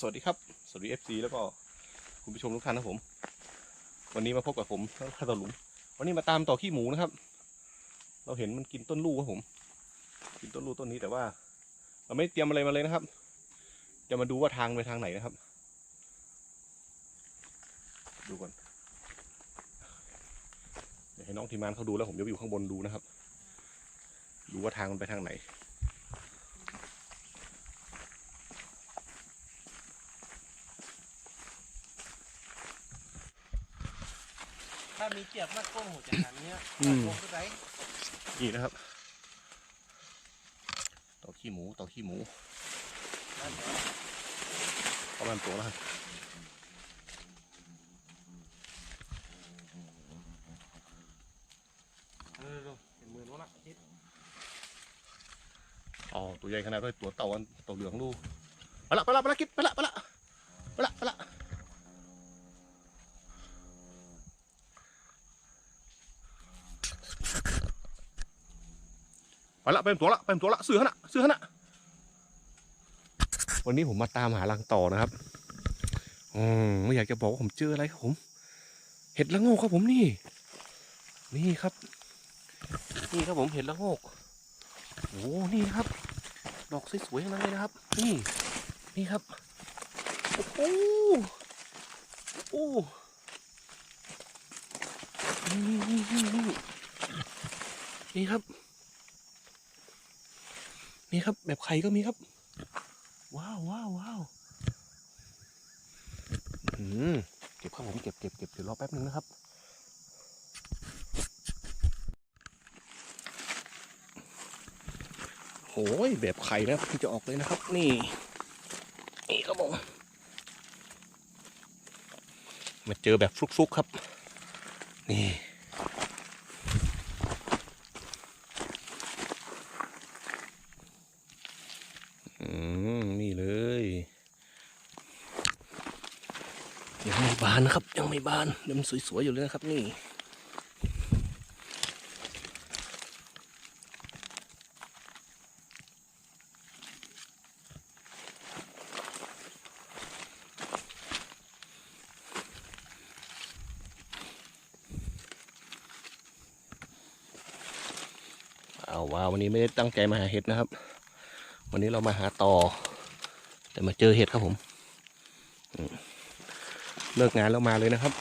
สวัสดีครับ สวัสดีเอฟซีแล้วก็คุณผู้ชมทุกท่านนะผม วันนี้มาพบกับผมท่าตหลุม วันนี้มาตามต่อขี้หมูนะครับ เราเห็นมันกินต้นลูกครับผม กินต้นลูกต้นนี้แต่ว่า เราไม่เตรียมอะไรมาเลยนะครับ จะมาดูว่าทางไปทางไหนนะครับ ดูก่อนเดี๋ยวให้น้องทีมงานเขาดูแล้วผมจะไปอยู่ข้างบนดูนะครับ ดูว่าทางมันไปทางไหน มีเจียบมากก้มหัวจะหันเนี้ยอืมลงก็ได้นี่นะครับเต่าขี้หมูเต่าขี้หมูนั่นแหละประมาณตัวแล้วครับเออดูเห็นมือโน้นละคิดอ๋อตัวใหญ่ขนาดด้วยตัวเต่าอันเต่าเหลืองลูกไปละไปละไปละกิ๊บไปละไปละไปละไปละ ไปละเป็นตัวละเป็นตัวละเสือนาดเสือนาดวันนี้ผมมาตามหารังต่อนะครับอืมไม่อยากจะบอกว่าผมเจออะไรครับผม เห็ดละโงกครับผมนี่ นี่ครับ นี่ครับผมเห็ดละโงกโอ้นี่ครับ ดอกสวยๆทั้งนั้นเลยนะครับ นี่ นี่ครับ โอ้โหโอ้นี่นี่นี่นี่นี่ครับ นี่ครับ แบบไข่ก็มีครับ ว้าวว้าวว้าวเก็บครับผมเก็บเก็บเก็บเดี๋ยวรอแป๊บนึงนะครับโอ้ยแบบไข่นะที่จะออกเลยนะครับ นี่ นี่ครับผมมาเจอแบบฟลุกๆครับ นี่ อืมนี่เลย ยังไม่บานนะครับ ยังไม่บานยังสวยๆอยู่เลยนะครับ นี่เอาว่าวันนี้ไม่ได้ตั้งใจมาหาเห็ดนะครับ วันนี้เรามาหาต่อ แต่มาเจอเห็ดครับผม เลิกงานแล้วมาเลยนะครับ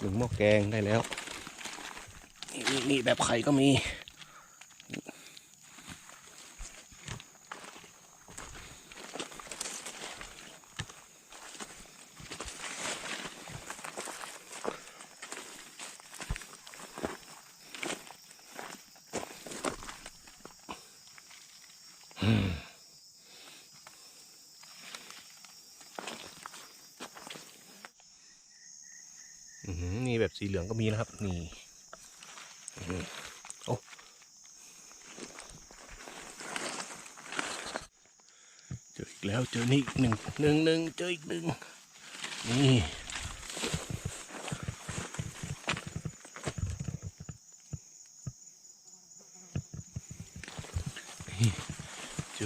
หนึ่งหม้อแกงได้แล้ว นี่นี่แบบไข่ก็มี นี่แบบสีเหลืองก็มีนะครับ นี่โอ้เจออีกแล้วเจอนี่อีกหนึ่งหนึ่งหนึ่งเจออีกหนึ่งนี่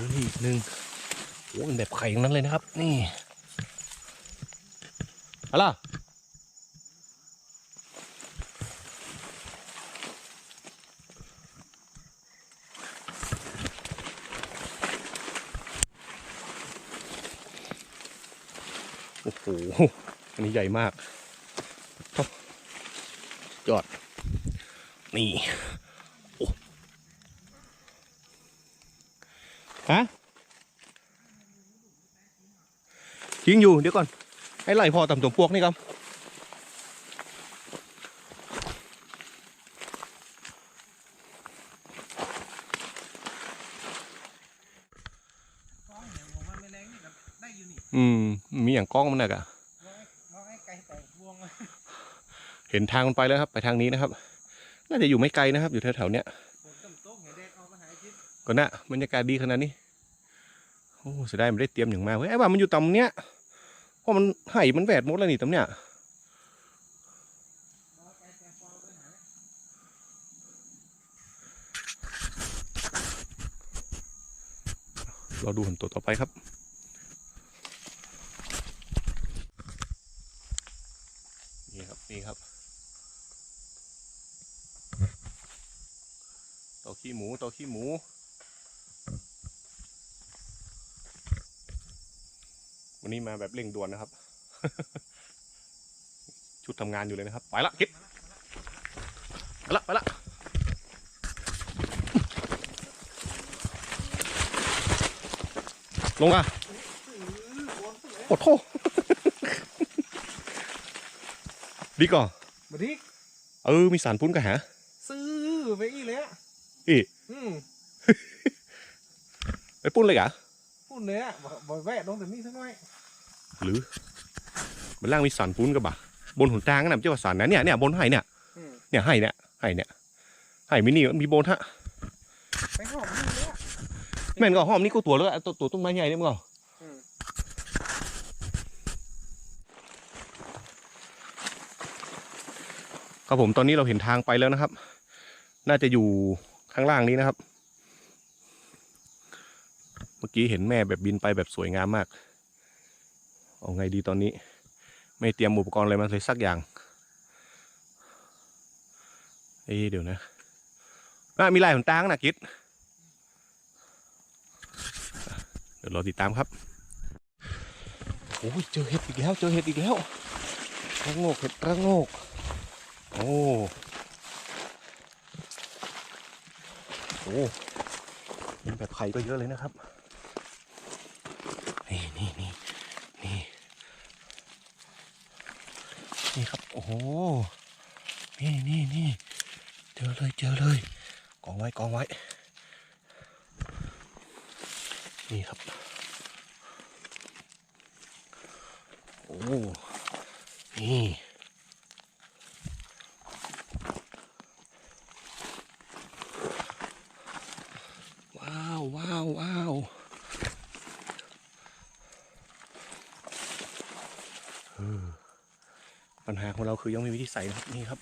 อนี่อีกหนึ่งโอ้เป็นแบบไข่ทั้งนั้นเลยนะครับ นี่อะไรโอ้โห อันนี้ใหญ่มากยอด นี่ โอ้ ฮะยิงอยู่เดี๋ยวก่อนให้ไหลพอต่ำตัวพวกนี่ครับอืม มีอย่างกล้องมันน่ะกะร้อยร้อยไก่แตกพวงเลยเห็นทางมันไปแล้วครับ ไปทางนี้นะครับ น่าจะอยู่ไม่ไกลนะครับ อยู่แถวๆเนี้ย ก็น่ะบรรยากาศดีขนาดนี้โอ้เสียดายไม่ได้เตรียมอย่างมาเว้ยไอ้ว่ามันอยู่ตำเนี้ยเพราะมันไห่มันแหวดหมดแล้วนี่ตำเนี้ยเราดูผลตัวต่อไปครับนี่ครับนี่ครับเต่าขี้หมูเต่าขี้หมู วันนี้มาแบบเร่งด่วนนะครับ ชุดทำงานอยู่เลยนะครับ ไปละคิดไปละไปละลงอะโอ้โหดีก่อนมาดิเออ มีสารปุ้นกะหา ซื้อไปอีเลยอะอีอืมไปปุ้นเลยกะพูดเลยอะบ่บ่แวะลงแต่นี่สักหน่อย หรือมันล่างมีสารปุ้นกะบ่ะบนหนทางนั่นนะมันจะว่าสารนะเนี่ยเนี่ยบนไห่เนี่ยอืมเนี่ยไห่เนี่ยไห่เนี่ยไห่มินี่มีบนฮะไปหอมนี่เลยอะแม่นก็หอมนี่กูตัวแล้วอะตัวตัวต้นไม้ใหญ่เนี่ยมึงก็อืมครับผมตอนนี้เราเห็นทางไปแล้วนะครับ น่าจะอยู่ข้างล่างนี้นะครับ เมื่อกี้เห็นแม่แบบบินไปแบบสวยงามมาก เอาไงดีตอนนี้ ไม่เตรียมอุปกรณ์อะไรมาเลยสักอย่างเอ้เดี๋ยวนะน่ามีลายหนตางนะกิดเดี๋ยวรอติดตามครับโอ้ยเจอเห็ดอีกแล้ว เจอเห็ดอีกแล้วระโงกเห็ดระโงกโอ้โอ้เป็นแบบไข่ก็เยอะเลยนะครับ นี่นี่นี่ นี่ นี่ครับ โอ้โห นี่นี่นี่เจอเลยเจอเลย กองไว้กองไว้ นี่ครับ โอ้ นี่ ว้าวว้าวว้าวเออาของเราคือยังม่มีที่ใส่นะครับนี่ครับ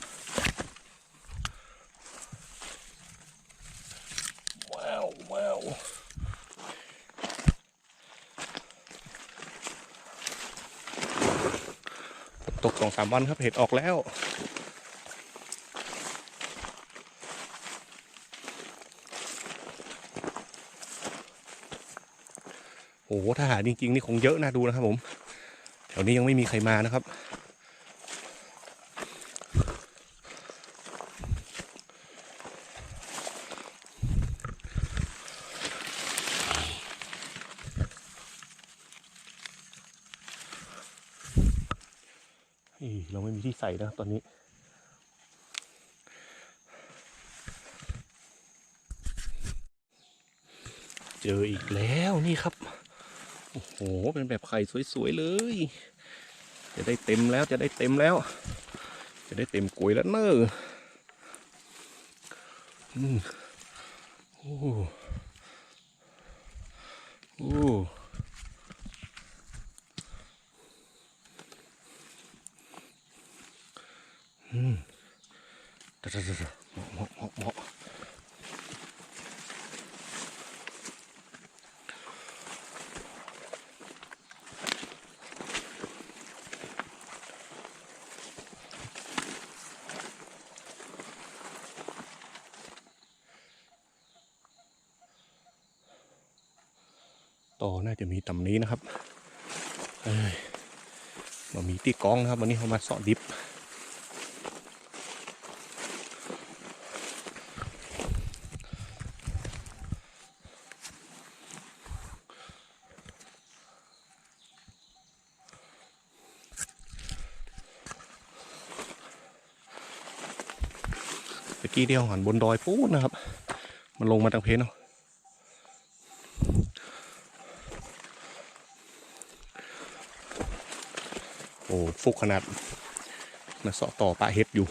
ว้าวว้าวตกสองสามวันครับเห็ดออกแล้วโอ้โหถ้าหาจริงๆนี่คงเยอะน่าดูนะครับผม แถวนี้ยังไม่มีใครมานะครับ อีเรา ไม่มีที่ใส่นะตอนนี้ เจออีกแล้วนี่ครับ โอ้โห เป็นแบบไข่สวย ๆ เลย จะได้เต็มแล้วจะได้เต็มแล้ว จะได้เต็มกลวยแล้วเนอะอืมโอ้โอ้อืม เดี๋ยวๆๆเหมาะเหมาะเหมาะเหมาะต่อน่าจะมีต่ำนี้นะครับเอ้ยมามีตีกองนะครับ วันนี้เขามาเสาะดิบ กี้ที่เราหันบนดอยปูนนะครับ มันลงมาทางเพนเนาะโอ้ฟุกขนาดมาเสาะต่อปลาเห็ดอยู่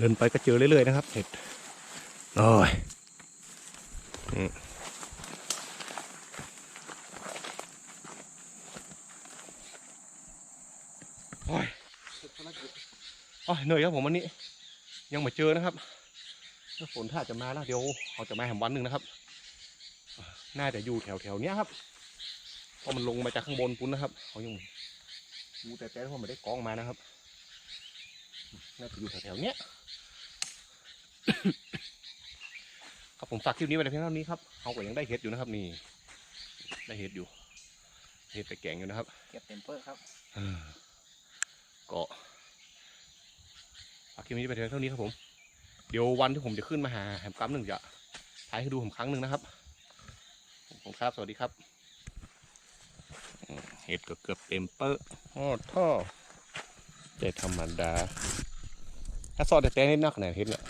เดินๆไปก็เจอเรื่อยๆนะครับเห็ดโอ้ย โอ้ยโอ้ยเหนื่อยครับผมวันนี้ ยังไม่เจอนะครับฝนถ้าจะมาแล้วเดี๋ยวเขาจะมาแหมวันหนึ่งนะครับ น่าจะอยู่แถวแถวๆเนี้ยครับเพราะมันลงมาจากข้างบนปุ้นนะครับเขายังดูแต่แต่เขาไม่ได้กองมานะครับ น่าจะอยู่แถวๆเนี้ย ครับผมฝากคลิปนี้ไว้ในเพียงเท่านี้ครับเขาก็ยังได้เห็ดอยู่นะครับนี่ ได้เห็ดอยู่ เห็ดไปแกงอยู่นะครับเก็บเต็มเปอร์ครับเออก็ฝากคลิปนี้ไปเพียงเท่านี้ครับผม เดี๋ยววันที่ผมจะขึ้นมาหาแหมกำหนึ่งจะถ่ายให้ดูผมครั้งหนึ่งนะครับผมครับ สวัสดีครับอืมเห็ดก็เกือบเต็มเปอร์อ้อท่อใจธรรมดาถ้าซอสแต่แต่นิดนักขนาดเห็ดเนี่ย